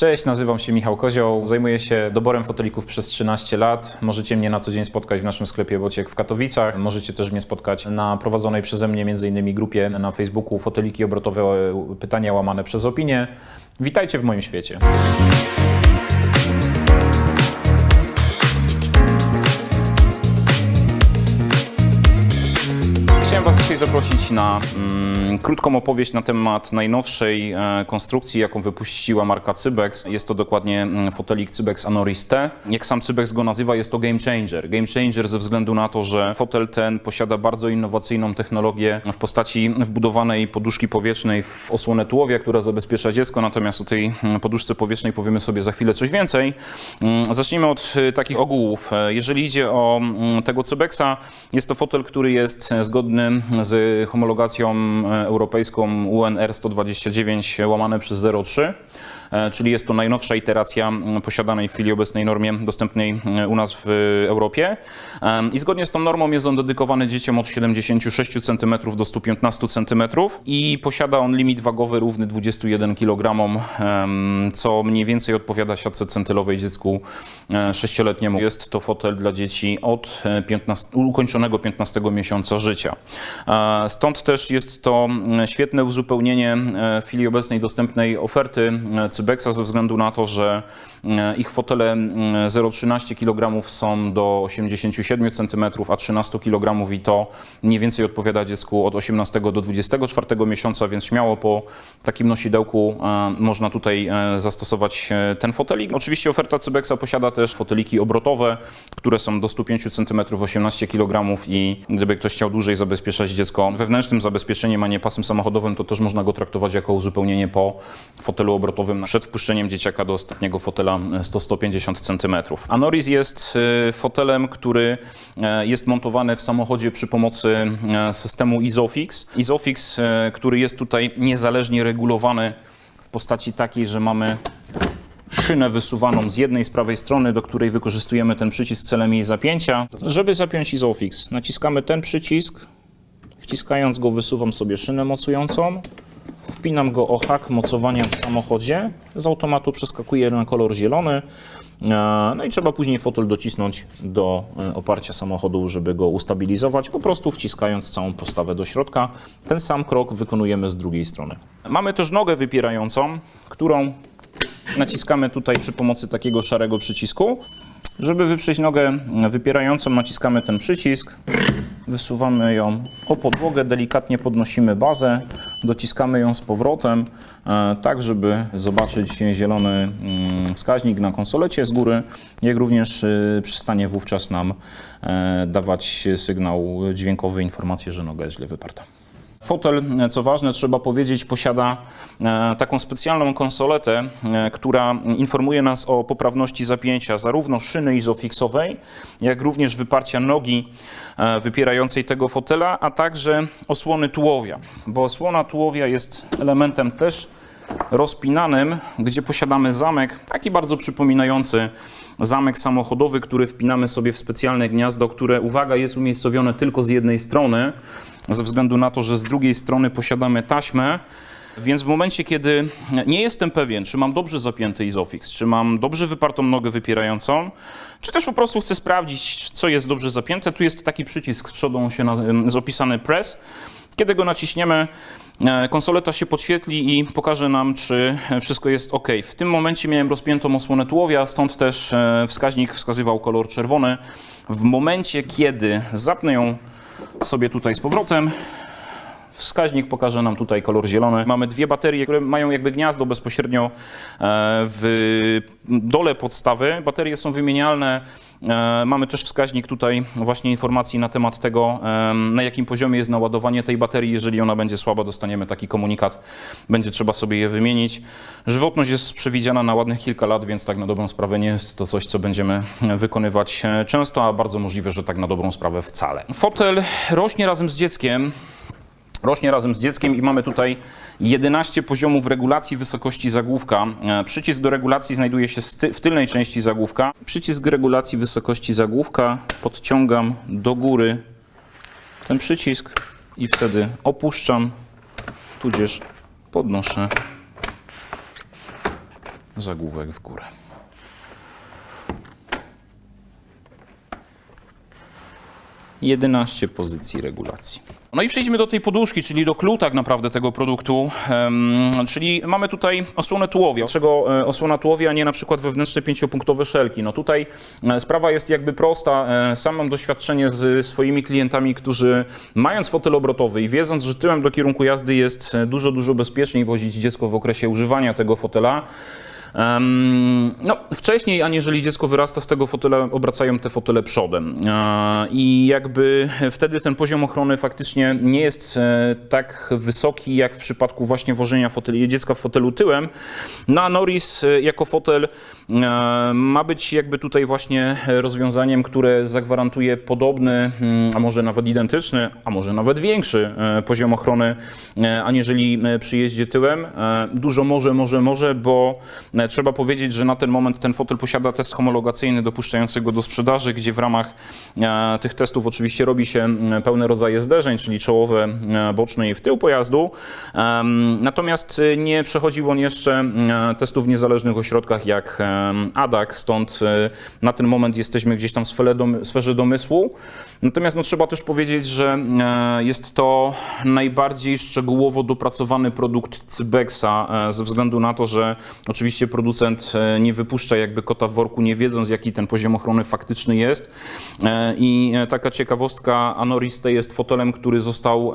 Cześć, nazywam się Michał Kozioł. Zajmuję się doborem fotelików przez 13 lat. Możecie mnie na co dzień spotkać w naszym sklepie Bociek w Katowicach. Możecie też mnie spotkać na prowadzonej przeze mnie m.in. grupie na Facebooku Foteliki obrotowe e, pytania łamane przez opinię. Witajcie w moim świecie. Zaprosić na mm, krótką opowieść na temat najnowszej e, konstrukcji, jaką wypuściła marka Cybex. Jest to dokładnie mm, fotelik Cybex Anoris T. Jak sam Cybex go nazywa, jest to game changer. Game changer ze względu na to, że fotel ten posiada bardzo innowacyjną technologię w postaci wbudowanej poduszki powietrznej w osłonę tułowia, która zabezpiecza dziecko. Natomiast o tej mm, poduszce powietrznej powiemy sobie za chwilę coś więcej. Mm, Zacznijmy od e, takich ogółów. E, Jeżeli idzie o tego Cybexa, jest to fotel, który jest e, zgodny z homologacją e, europejską UNR 129 łamane przez 03. e, Czyli jest to najnowsza iteracja posiadanej w chwili obecnej normie dostępnej e, u nas w Europie. Em, I zgodnie z tą normą jest on dedykowany dzieciom od 76 cm do 115 cm i posiada on limit wagowy równy 21 kg, co mniej więcej odpowiada siatce centylowej dziecku e, 6-letniemu. Jest to fotel dla dzieci od e, 15, ukończonego 15 miesiąca życia. E, Stąd też jest to świetne uzupełnienie e, w chwili obecnej dostępnej oferty e, Cybexa ze względu na to, że e, ich fotele mm, 0,13 kg są do 87 cm, a 13 kg i to mniej więcej odpowiada dziecku od 18 do 24 miesiąca, więc śmiało po takim nosidełku e, można tutaj e, zastosować ten fotelik. Oczywiście oferta Cybexa posiada też foteliki obrotowe, które są do 105 cm, 18 kg i gdyby ktoś chciał dłużej zabezpieczać dziecko wewnętrznym zabezpieczeniem, a nie pasem samochodowym, to też można go traktować jako uzupełnienie po fotelu obrotowym przed wpuszczeniem dzieciaka do ostatniego fotela 100-150 cm. Anoris jest e, fotelem, który e, jest montowany w samochodzie przy pomocy e, systemu Isofix. Isofix, który jest tutaj niezależnie regulowany w postaci takiej, że mamy szynę wysuwaną z jednej, z prawej strony, do której wykorzystujemy ten przycisk celem jej zapięcia. Żeby zapiąć Isofix, naciskamy ten przycisk, wciskając go wysuwam sobie szynę mocującą, wpinam go o hak mocowania w samochodzie, z automatu przeskakuje na kolor zielony, e, no i trzeba później fotel docisnąć do e, oparcia samochodu, żeby go ustabilizować, po prostu wciskając całą postawę do środka. Ten sam krok wykonujemy z drugiej strony. Mamy też nogę wypierającą, którą naciskamy tutaj przy pomocy takiego szarego przycisku. Żeby wyprzeć nogę wypierającą, naciskamy ten przycisk, wysuwamy ją o podłogę, delikatnie podnosimy bazę, dociskamy ją z powrotem, e, tak żeby zobaczyć zielony mm, wskaźnik na konsolecie z góry, jak również e, przestanie wówczas nam e, dawać sygnał dźwiękowy, informację, że noga jest źle wyparta. Fotel, co ważne, trzeba powiedzieć, posiada e, taką specjalną konsoletę, e, która informuje nas o poprawności zapięcia zarówno szyny izofixowej, jak również wyparcia nogi e, wypierającej tego fotela, a także osłony tułowia, bo osłona tułowia jest elementem też rozpinanym, gdzie posiadamy zamek, taki bardzo przypominający zamek samochodowy, który wpinamy sobie w specjalne gniazdo, które, uwaga, jest umiejscowione tylko z jednej strony, ze względu na to, że z drugiej strony posiadamy taśmę, więc w momencie, kiedy nie jestem pewien, czy mam dobrze zapięty Isofix, czy mam dobrze wypartą nogę wypierającą, czy też po prostu chcę sprawdzić, co jest dobrze zapięte, tu jest taki przycisk z przodu, on się naz- jest opisany press. Kiedy go naciśniemy, e, konsoleta się podświetli i pokaże nam, czy wszystko jest ok. W tym momencie miałem rozpiętą osłonę tułowia, stąd też e, wskaźnik wskazywał kolor czerwony. W momencie, kiedy zapnę ją sobie tutaj z powrotem, Wskaźnik pokaże nam tutaj kolor zielony. Mamy dwie baterie, które mają jakby gniazdo bezpośrednio e, w dole podstawy. Baterie są wymienialne. E, Mamy też wskaźnik tutaj właśnie informacji na temat tego, na jakim poziomie jest naładowanie tej baterii. Jeżeli ona będzie słaba, dostaniemy taki komunikat. Będzie trzeba sobie je wymienić. Żywotność jest przewidziana na ładnych kilka lat, więc tak na dobrą sprawę nie jest to coś, co będziemy wykonywać e, często, a bardzo możliwe, że tak na dobrą sprawę wcale. Fotel rośnie razem z dzieckiem rośnie razem z dzieckiem i mamy tutaj 11 poziomów regulacji wysokości zagłówka. E, Przycisk do regulacji znajduje się w tylnej części zagłówka. Przycisk regulacji wysokości zagłówka podciągam do góry ten przycisk i wtedy opuszczam, tudzież podnoszę zagłówek w górę. Jedenaście pozycji regulacji. No i przejdźmy do tej poduszki, czyli do clue tak naprawdę tego produktu. Em, czyli mamy tutaj osłonę tułowia. Dlaczego e, osłona tułowia, a nie na przykład wewnętrzne pięciopunktowe szelki? No tutaj e, sprawa jest jakby prosta. E, Sam mam doświadczenie z swoimi klientami, którzy mając fotel obrotowy i wiedząc, że tyłem do kierunku jazdy jest dużo, dużo bezpieczniej wozić dziecko w okresie używania tego fotela, No, wcześniej, aniżeli dziecko wyrasta z tego fotela, obracają te fotele przodem. E, I jakby wtedy ten poziom ochrony faktycznie nie jest e, tak wysoki, jak w przypadku właśnie wożenia foteli, dziecka w fotelu tyłem. Na Norris e, jako fotel ma być jakby tutaj właśnie rozwiązaniem, które zagwarantuje podobny, mm, a może nawet identyczny, a może nawet większy poziom ochrony, aniżeli przy jeździe tyłem. Dużo może, może, może, bo trzeba powiedzieć, że na ten moment ten fotel posiada test homologacyjny dopuszczający go do sprzedaży, gdzie w ramach e, tych testów oczywiście robi się pełne rodzaje zderzeń, czyli czołowe, e, boczne i w tył pojazdu. Natomiast e, nie przechodził on jeszcze e, testów w niezależnych ośrodkach jak ADAC, stąd e, na ten moment jesteśmy gdzieś tam w sferze, dom- sferze domysłu. Natomiast no, trzeba też powiedzieć, że e, jest to najbardziej szczegółowo dopracowany produkt Cybexa e, ze względu na to, że oczywiście producent e, nie wypuszcza jakby kota w worku, nie wiedząc jaki ten poziom ochrony faktyczny jest. E, I e, taka ciekawostka, Anoris to jest fotelem, który został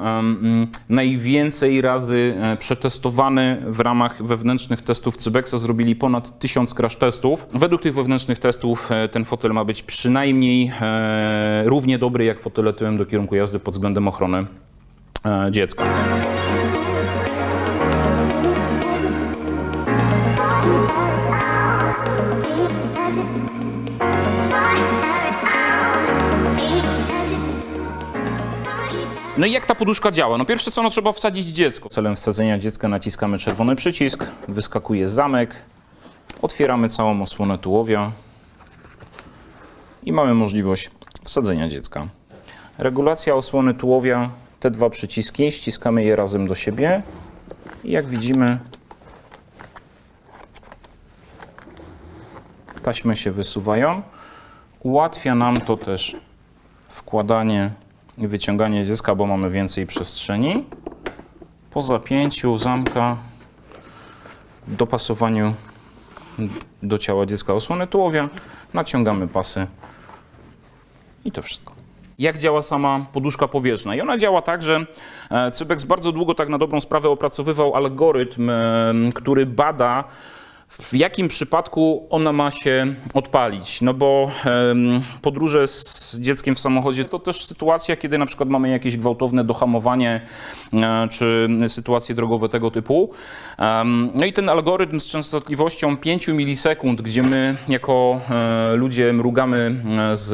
najwięcej razy przetestowany w ramach wewnętrznych testów Cybexa. Zrobili ponad tysiąc crash testów. Według tych wewnętrznych testów ten fotel ma być przynajmniej równie dobry jak fotele tyłem do kierunku jazdy pod względem ochrony dziecka. No i jak ta poduszka działa? No pierwsze co, no trzeba wsadzić dziecko. Celem wsadzenia dziecka naciskamy czerwony przycisk, wyskakuje zamek, otwieramy całą osłonę tułowia i mamy możliwość wsadzenia dziecka. Regulacja osłony tułowia, te dwa przyciski, ściskamy je razem do siebie i jak widzimy taśmy się wysuwają. Ułatwia nam to też wkładanie wyciąganie dziecka, bo mamy więcej przestrzeni. Po zapięciu zamka, dopasowaniu do ciała dziecka osłony tułowia, naciągamy pasy i to wszystko. Jak działa sama poduszka powietrzna? I ona działa tak, że e, Cybex bardzo długo tak na dobrą sprawę opracowywał algorytm, e, który bada w jakim przypadku ona ma się odpalić? No bo em, podróże z dzieckiem w samochodzie to też sytuacja, kiedy na przykład mamy jakieś gwałtowne dohamowanie e, czy sytuacje drogowe tego typu. No i ten algorytm z częstotliwością 5 milisekund, gdzie my jako e, ludzie mrugamy e, z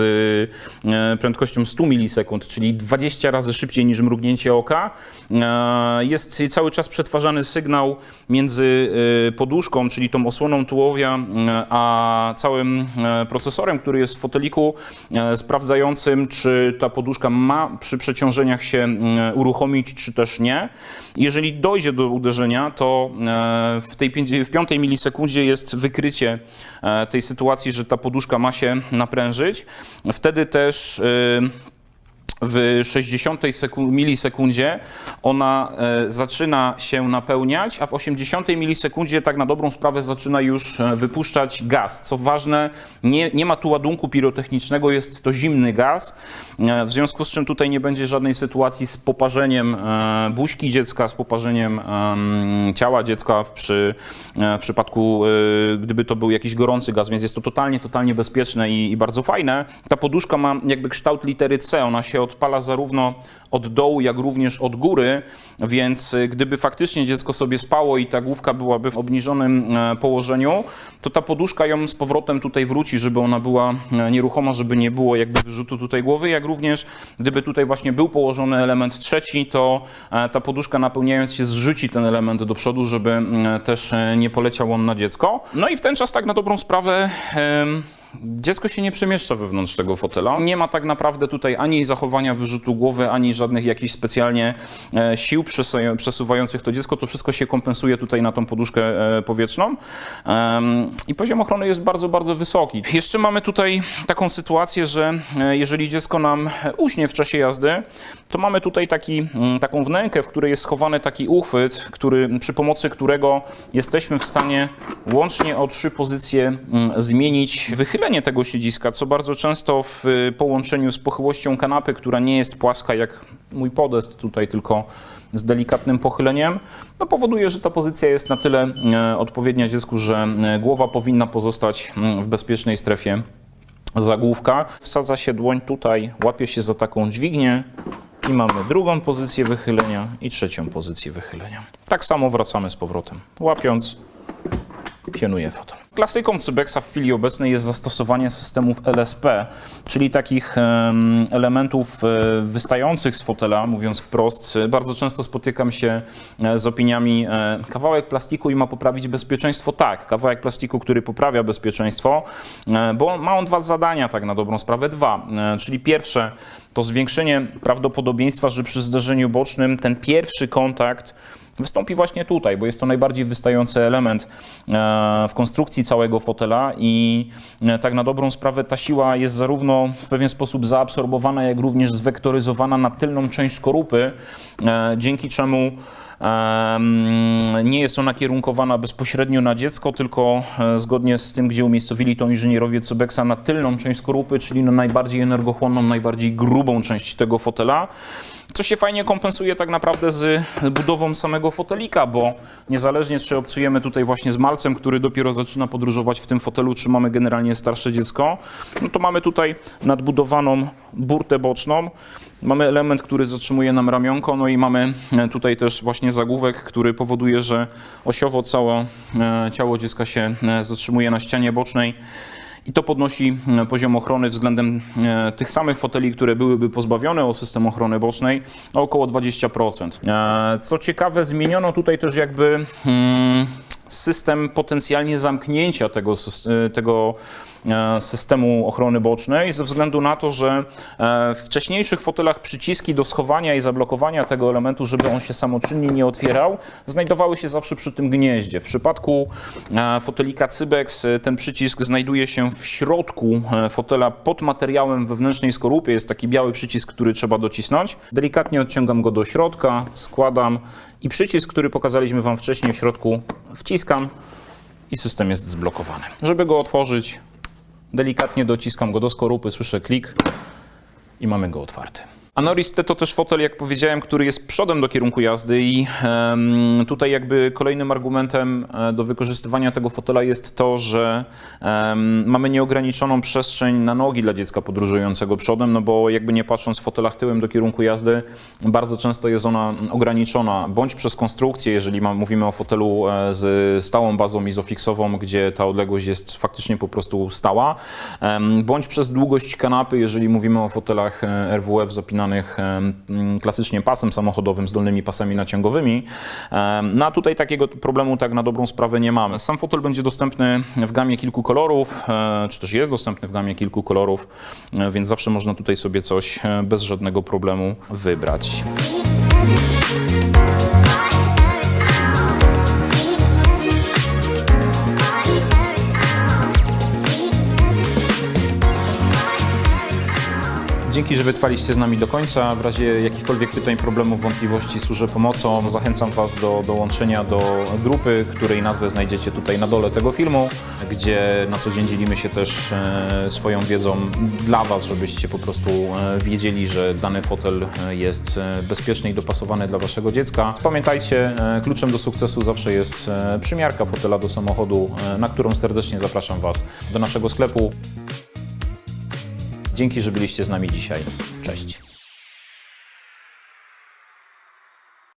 e, prędkością 100 milisekund, czyli 20 razy szybciej niż mrugnięcie oka, e, jest cały czas przetwarzany sygnał między e, poduszką, czyli tą osłoną tułowia, e, a całym e, procesorem, który jest w foteliku, e, sprawdzającym, czy ta poduszka ma przy przeciążeniach się uruchomić, czy też nie. Jeżeli dojdzie do uderzenia, to w tej w piątej milisekundzie jest wykrycie tej sytuacji, że ta poduszka ma się naprężyć. Wtedy też w 60 seku- milisekundzie ona e, zaczyna się napełniać, a w 80 milisekundzie tak na dobrą sprawę zaczyna już e, wypuszczać gaz. Co ważne, nie, nie ma tu ładunku pirotechnicznego, jest to zimny gaz, e, w związku z czym tutaj nie będzie żadnej sytuacji z poparzeniem buźki dziecka, z poparzeniem em, ciała dziecka w, przy, w przypadku, gdyby to był jakiś gorący gaz, więc jest to totalnie, totalnie bezpieczne i, i bardzo fajne. Ta poduszka ma jakby kształt litery C, ona się odpala zarówno od dołu, jak również od góry, więc y, gdyby faktycznie dziecko sobie spało i ta główka byłaby w obniżonym e, położeniu, to ta poduszka ją z powrotem tutaj wróci, żeby ona była e, nieruchoma, żeby nie było jakby wyrzutu tutaj głowy, jak również gdyby tutaj właśnie był położony element trzeci, to e, ta poduszka napełniając się zrzuci ten element do przodu, żeby też nie poleciał on na dziecko. No i w ten czas tak na dobrą sprawę dziecko się nie przemieszcza wewnątrz tego fotela. Nie ma tak naprawdę tutaj ani zachowania wyrzutu głowy, ani żadnych jakichś specjalnie e, sił przesu- przesuwających to dziecko. To wszystko się kompensuje tutaj na tą poduszkę e, powietrzną. I poziom ochrony jest bardzo, bardzo wysoki. Jeszcze mamy tutaj taką sytuację, że e, jeżeli dziecko nam uśnie w czasie jazdy, to mamy tutaj taki, mm, taką wnękę, w której jest schowany taki uchwyt, który, przy pomocy którego jesteśmy w stanie łącznie o trzy pozycje mm, zmienić wychylenie tego siedziska, co bardzo często w y, połączeniu z pochyłością kanapy, która nie jest płaska jak mój podest tutaj, tylko z delikatnym pochyleniem, no powoduje, że ta pozycja jest na tyle e, odpowiednia dziecku, że e, głowa powinna pozostać mm, w bezpiecznej strefie zagłówka. Wsadza się dłoń tutaj, łapie się za taką dźwignię i mamy drugą pozycję wychylenia i trzecią pozycję wychylenia. Tak samo wracamy z powrotem, łapiąc, pionuje fotel. Klasyką Cybexa w chwili obecnej jest zastosowanie systemów LSP, czyli takich em, elementów e, wystających z fotela, mówiąc wprost. Bardzo często spotykam się e, z opiniami, e, kawałek plastiku i ma poprawić bezpieczeństwo. Tak, kawałek plastiku, który poprawia bezpieczeństwo, bo ma on dwa zadania, tak na dobrą sprawę, dwa. Czyli pierwsze to zwiększenie prawdopodobieństwa, że przy zderzeniu bocznym ten pierwszy kontakt wystąpi właśnie tutaj, bo jest to najbardziej wystający element e, w konstrukcji całego fotela i e, tak na dobrą sprawę ta siła jest zarówno w pewien sposób zaabsorbowana, jak również zwektoryzowana na tylną część skorupy, e, dzięki czemu Em, Nie jest ona kierunkowana bezpośrednio na dziecko, tylko zgodnie z tym, gdzie umiejscowili to inżynierowie Cybexa na tylną część skorupy, czyli na najbardziej energochłonną, najbardziej grubą część tego fotela. Co się fajnie kompensuje tak naprawdę z budową samego fotelika, bo niezależnie czy obcujemy tutaj właśnie z malcem, który dopiero zaczyna podróżować w tym fotelu, czy mamy generalnie starsze dziecko, no to mamy tutaj nadbudowaną burtę boczną. Mamy element, który zatrzymuje nam ramionko, no i mamy e, tutaj też właśnie zagłówek, który powoduje, że osiowo całe e, ciało dziecka się e, zatrzymuje na ścianie bocznej. I to podnosi e, poziom ochrony względem e, tych samych foteli, które byłyby pozbawione o system ochrony bocznej, o około 20%. E, Co ciekawe, zmieniono tutaj też jakby mm, system potencjalnie zamknięcia tego, tego systemu ochrony bocznej ze względu na to, że e, w wcześniejszych fotelach przyciski do schowania i zablokowania tego elementu, żeby on się samoczynnie nie otwierał, znajdowały się zawsze przy tym gnieździe. W przypadku e, fotelika Cybex e, ten przycisk znajduje się w środku e, fotela pod materiałem wewnętrznej skorupy. Jest taki biały przycisk, który trzeba docisnąć. Delikatnie odciągam go do środka, składam i przycisk, który pokazaliśmy Wam wcześniej w środku, wciskam i system jest zblokowany. Żeby go otworzyć, delikatnie dociskam go do skorupy, słyszę klik i mamy go otwarty. Anoris T to też fotel, jak powiedziałem, który jest przodem do kierunku jazdy i tutaj jakby kolejnym argumentem e, do wykorzystywania tego fotela jest to, że mamy nieograniczoną przestrzeń na nogi dla dziecka podróżującego przodem, no bo jakby nie patrząc fotelach tyłem do kierunku jazdy, bardzo często jest ona ograniczona bądź przez konstrukcję, jeżeli mówimy o fotelu e, z stałą bazą izofixową, gdzie ta odległość jest faktycznie po prostu stała, bądź przez długość kanapy, jeżeli mówimy o fotelach e, RWF zapinanych em, klasycznie pasem samochodowym z dolnymi pasami naciągowymi. No a tutaj takiego problemu tak na dobrą sprawę nie mamy. Sam fotel będzie dostępny w gamie kilku kolorów, e, czy też jest dostępny w gamie kilku kolorów, e, więc zawsze można tutaj sobie coś e, bez żadnego problemu wybrać. Dzięki, że wytrwaliście z nami do końca. W razie jakichkolwiek pytań, problemów, wątpliwości służę pomocą. Zachęcam Was do dołączenia do grupy, której nazwę znajdziecie tutaj na dole tego filmu, gdzie na co dzień dzielimy się też e, swoją wiedzą dla Was, żebyście po prostu e, wiedzieli, że dany fotel e, jest bezpieczny i dopasowany dla Waszego dziecka. Pamiętajcie, kluczem do sukcesu zawsze jest przymiarka fotela do samochodu, na którą serdecznie zapraszam Was do naszego sklepu. Dzięki, że byliście z nami dzisiaj. Cześć.